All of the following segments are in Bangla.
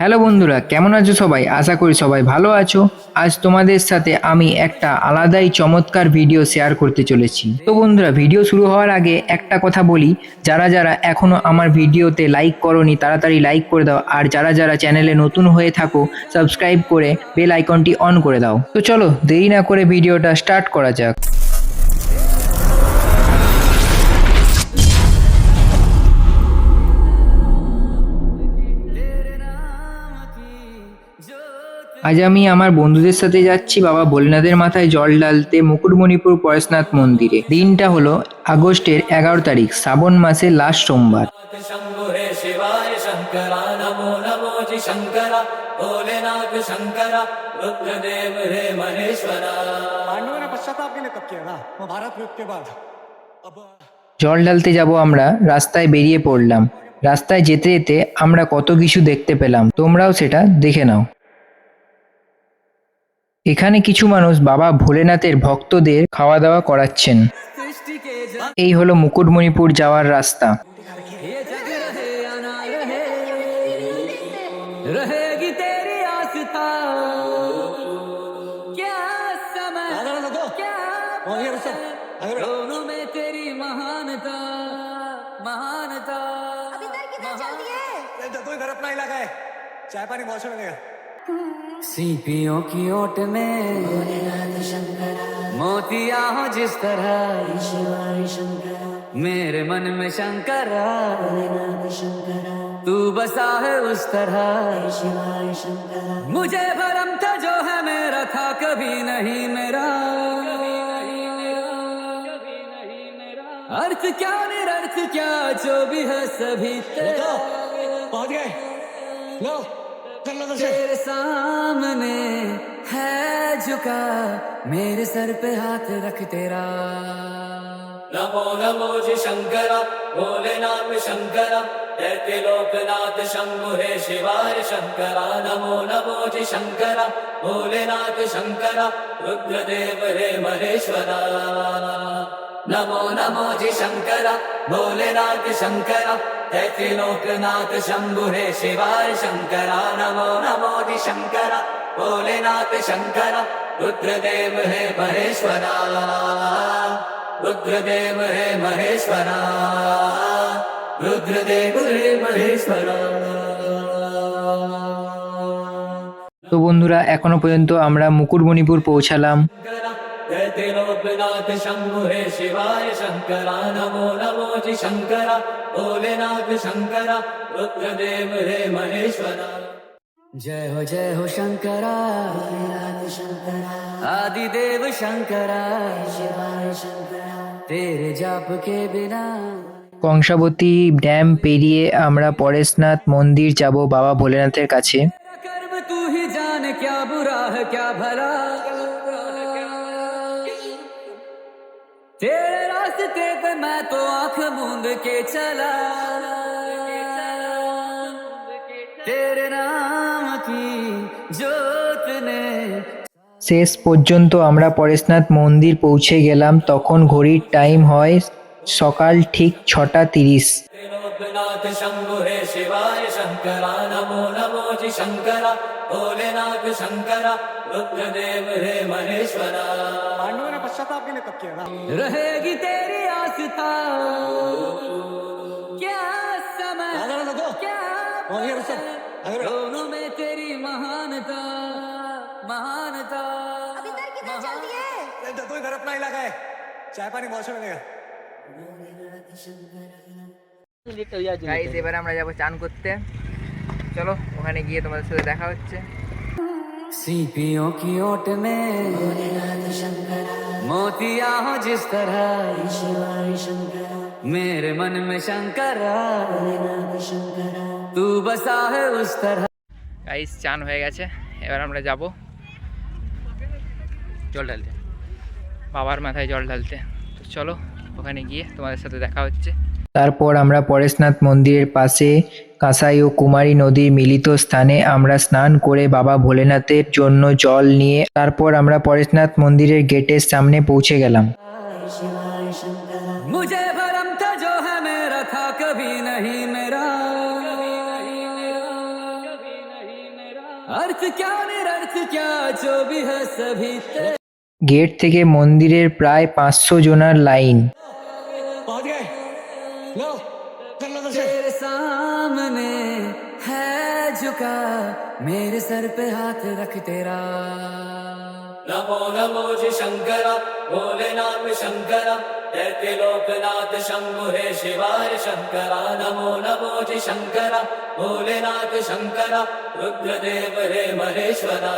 হ্যালো বন্ধুরা, কেমন আছো সবাই? আশা করি সবাই ভালো আছো। আজ তোমাদের সাথে আমি একটা আলাদাই চমৎকার ভিডিও শেয়ার করতে চলেছি। তো বন্ধুরা ভিডিও শুরু হওয়ার আগে একটা কথা বলি। যারা যারা এখনও আমার ভিডিওতে লাইক করনি, তাড়াতাড়ি লাইক করে দাও। আর যারা যারা চ্যানেলে নতুন হয়ে থাকো সাবস্ক্রাইব করে বেল আইকনটি অন করে দাও। তো চলো, দেরি না করে ভিডিওটা স্টার্ট করা যাক। আজ আমি আমার বন্ধুদের সাথে যাচ্ছি বাবা ভোলেনাথের মাথায় জল ডালতে মুকুটমণিপুর পরেশনাথ মন্দিরে। দিনটা হলো আগস্টের এগারো তারিখ, শ্রাবণ মাসের লাস্ট সোমবার। জল ডালতে যাব আমরা, রাস্তায় বেরিয়ে পড়লাম। রাস্তায় যেতে যেতে আমরা কত কিছু দেখতে পেলাম। তোমরাও সেটা দেখে নাও। এখানে কিছু মানুষ বাবা ভোলেনাথের ভক্তদের খাওয়া দাওয়া করাচ্ছেন सृष्टि के जन এই হলো মুকুটমণিপুর যাওয়ার রাস্তা ये जग रहे या ना रहे रहेगी तेरी आस्था क्या समय आगे लगो क्या वहाँ ये रुको आगे बढ़ो। दोनों में तेरी महानता महानता अभी तक किधर चल दिए अरे तो इधर अपना इलाका है चाय पानी बहुत से मिलेगा सीपियों की ओट में मोतिया हो जिस तरह। मेरे मन में शंकर। तू बसा है उस तरह। मुझे भरम था जो है मेरा था, कभी नहीं मेरा। अर्थ क्या निरर्थ क्या, जो भी है सभी तेरा। पहुँच गए। लो। तेरे सामने है झुका मेरे सर पे हाथ रख तेरा। नमो नमो जी शंकरा भोलेनाथ शंकरा दैत्य लोकनाथ शंभु हे शिवाय शंकर। नमो नमो जी शंकरा भोलेनाथ शंकरा रुद्रदेव हे महेश्वरा। नमो नमो जी शंकरा भोलेनाथ शंकरा दैत्य लोकनाथ शंभु हे शिवाय शंकरा नमो नमो जी शंकरा भोलेनाथ शंकरा रुद्रदेव हे महेश्वरा रुद्रदेव हे महेश्वरा रुद्रदेव हे महेश्वरा তো বন্ধুরা এখনো পর্যন্ত আমরা মুকুটমণিপুর পৌঁছালাম दैत्य लोकनाथ शंभु हे शिवाय शंकरा नमो नमो जी शंकरा भोलेनाथ शंकरा रुद्रदेव हे महेश्वरा जय हो जय हो शंकरा आदिदेव शंकरा शिवाय शंकरा तेरे जाप के बिना কংসাবতী ড্যাম পেরিয়ে আমরা পরেশনাথ মন্দির যাব বাবা ভোলেনাথের কাছে तेरा कर्म तू ही जान क्या बुरा है क्या भला तेरे रास्ते पे मैं तो आंख मूंद के चला तेरे नाम की जोत ने শেষ পর্যন্ত আমরা পরেশনাথ মন্দির পৌঁছে গেলাম তখন ঘড়ির টাইম হয় সকাল ঠিক ছটা তিরিশ लोकनाथ शंभु हे शिवाय शंकरा नमो नमो जी शंकरा भोलेनाथ शंकरा रुद्रदेव हे महेश्वरा पांडवों ने पश्चाताप के लिए तब किया ना रहेगी तेरी आस्था क्या समय आगे लगो क्या वहाँ ये रुको आगे बढ़ो। दोनों में तेरी महानता महानता अभी तक किधर चल दिए अरे तो इधर अपना इलाका है चाय पानी बहुत से मिलेगा গাইস এবার আমরা যাব চান করতে চলো ওখানে গিয়ে তোমাদের সাথে দেখা হচ্ছে सीपियों की ओट में मोतिया हो जिस तरह मेरे मन में शंकरा तू बसा है उस तरह গাইস চান হয়ে গেছে এবার আমরা যাব জল ঢালতে বাবার মাথায় জল ঢালতে তো চলো ওখানে গিয়ে তোমাদের সাথে দেখা হচ্ছে তারপর আমরা পরেশনাথ মন্দিরের পাশে কাঁসাই ও কুমারী নদীর মিলিত স্থানে আমরা স্নান করে বাবা ভোলেনাথের জন্য জল নিয়ে তারপর আমরা পরেশনাথ মন্দিরের গেটের সামনে পৌঁছে গেলাম। গেট থেকে মন্দিরের প্রায় পাঁচশো জনার লাইন। झुका मेरे सर पे हाथ रख तेरा। नमो नमो जी शंकर भोलेनाथ शंकर। दैत्य लोकनाथ शंभु, हे शिवाय शंकरा। नमो नमो जी शंकर भोलेनाथ शंकर। रुद्रदेव, हे महेश्वरा।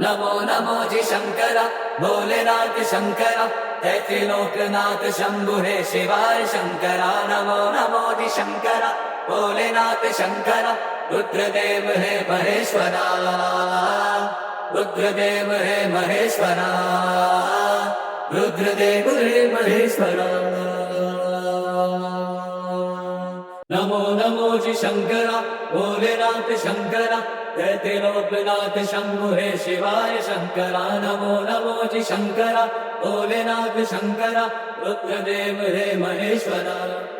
नमो नमो जी शंकर भोलेनाथ शंकर। दैत्य लोकनाथ शंभु, हे शिवाय शंकरा। नमो नमो जी शंकर भोलेनाथ शंकर। रुद्रदेव हे महेश्वरा। रुद्रदेव हे महेश्वरा। रुद्रदेव हे महेश्वरा। नमो नमो जी शंकरा, भोलेनाथ शंकरा दैत्य लोकनाथ शंभु हे शिवाय शंकरा। नमो नमो जी शंकरा, भोलेनाथ शंकरा, रुद्रदेव हे महेश्वरा।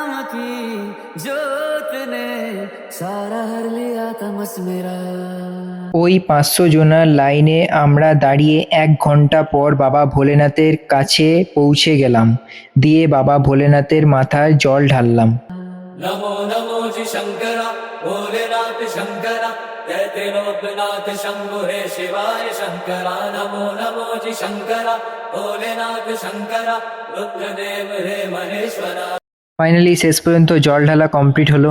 की जोत ने सारा हर लिया तमस मेरा ওই পাঁচশো জনার লাইনে আমরা দাঁড়িয়ে এক ঘন্টা পর বাবা ভোলেনাথের কাছে পৌঁছে গেলাম দিয়ে বাবা ভোলেনাথের মাথায় জল ঢাললাম नमो नमो जी शंकरा भोलेनाथ शंकरा दैत्य लोकनाथ शंभु हे शिवाय शंकरा नमो नमो जी शंकरा भोलेनाथ शंकरा रुद्रदेव हे महेश्वरा ফাইনালি শেষ পর্যন্ত জল ঢালা কমপ্লিট হলো।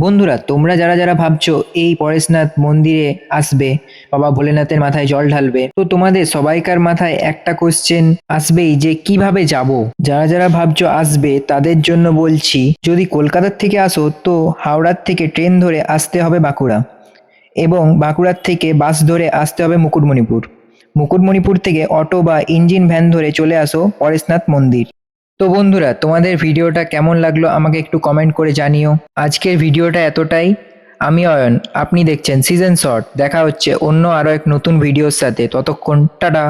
বন্ধুরা, তোমরা যারা যারা ভাবছ এই পরেশনাথ মন্দিরে আসবে, বাবা ভোলেনাথের মাথায় জল ঢালবে, তো তোমাদের সবাইকার মাথায় একটা কোশ্চেন আসবেই যে কীভাবে যাব? যারা যারা ভাবছ আসবে, তাদের জন্য বলছি, যদি কলকাতার থেকে আসো, তো হাওড়ার থেকে ট্রেন ধরে আসতে হবে বাঁকুড়া। এবং বাঁকুড়ার থেকে বাস ধরে আসতে হবে মুকুটমণিপুর। মুকুটমণিপুর থেকে অটো বা ইঞ্জিন ভ্যান ধরে চলে আসো পরেশনাথ মন্দির। তো বন্ধুরা, তোমাদের ভিডিওটা কেমন লাগল আমাকে একটু কমেন্ট করে জানিও। আজকের ভিডিওটা এতটাই। আমি অয়ন, আপনি দেখছেন সিজন শর্ট দেখা হচ্ছে অন্য আরও এক নতুন ভিডিওর সাথে। ততক্ষণ, টাটা!